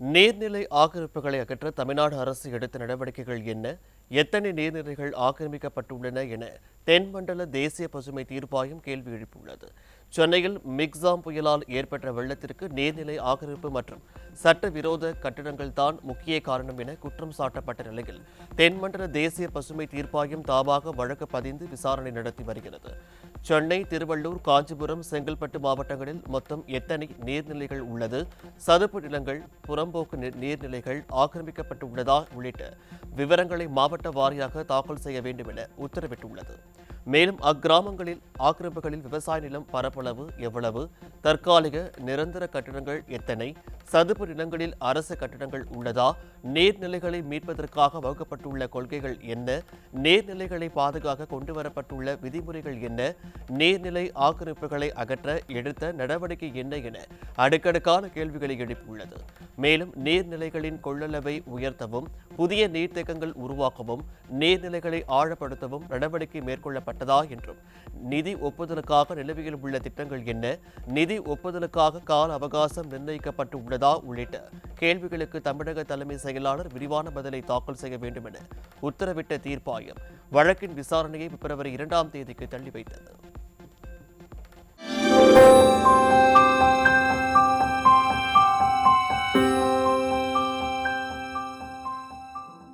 நீர்நிலை ஆக்கிரமிப்புகளை அகற்ற தமிழ்நாடு அரசு எடுத்த நடவடிக்கைகள் என்ன? எத்தனை நீர்நிலைகள் ஆக்கிரமிக்கப்பட்டுள்ளன என தென்மண்டல தேசிய பசுமை தீர்ப்பாயம் கேள்வி எழுப்பியுள்ளது. சென்னையில் மிக்ஸாம் புயலால் ஏற்பட்ட வெள்ளத்திற்கு நீர்நிலை ஆக்கிரமிப்பு மற்றும் சட்டவிரோத கட்டிடங்கள் தான் முக்கிய காரணம் என குற்றம் சாட்டப்பட்ட நிலையில் தென்மண்டல தேசிய பசுமை தீர்ப்பாயம் தாமாக வழக்கு பதிந்து விசாரணை நடத்தி வருகிறது. சென்னை திருவள்ளூர் காஞ்சிபுரம் செங்கல்பட்டு மாவட்டங்களில் மொத்தம் எத்தனை நீர்நிலைகள் உள்ளது? சதுப்பு நிலங்கள் புறம்போக்கு நீர்நிலைகள் ஆக்கிரமிக்கப்பட்டுள்ளதா உள்ளிட்ட விவரங்களை மாவட்ட வாரியாக தாக்கல் செய்ய வேண்டும் என உத்தரவிட்டுள்ளது. மேலும் அக்கிராமங்களில் ஆக்கிரமிப்புகளில் விவசாய நிலம் பரப்பளவு எவ்வளவு? தற்காலிக நிரந்தர கட்டிடங்கள் எத்தனை? சதுப்பு நிலங்களில் அரசு கட்டிடங்கள் உள்ளதா? நீர்நிலைகளை மீட்பதற்காக வகுக்கப்பட்டுள்ள கொள்கைகள் என்ன? நீர்நிலைகளை பாதுகாக்க கொண்டுவரப்பட்டுள்ள விதிமுறைகள் என்ன? நீர்நிலை ஆக்கிரமிப்புகளை அகற்ற எடுத்த நடவடிக்கை என்ன என அடுக்கடுக்கான கேள்விகளை எழுப்பியுள்ளது. மேலும் நீர்நிலைகளின் கொள்ளளவை உயர்த்தவும் புதிய நீர்த்தேக்கங்கள் உருவாக்கவும் நீர்நிலைகளை ஆழப்படுத்தவும் நடவடிக்கை மேற்கொள்ளப்பட்டதா என்றும். நிதி ஒப்புதலுக்காக நிலுவையில் உள்ள திட்டங்கள் என்ன? நிதி ஒப்புதலுக்காக கால அவகாசம் நிர்ணயிக்கப்பட்டு உள்ளதா உள்ளிட்ட கேள்விகளுக்கு தமிழக தலைமை செயலாளர் விரிவான பதிலை தாக்கல் செய்ய வேண்டும் என உத்தரவிட்ட தீர்ப்பாயம் வழக்கின் விசாரணையை பிப்ரவரி இரண்டாம் தேதிக்கு தள்ளி வைத்தது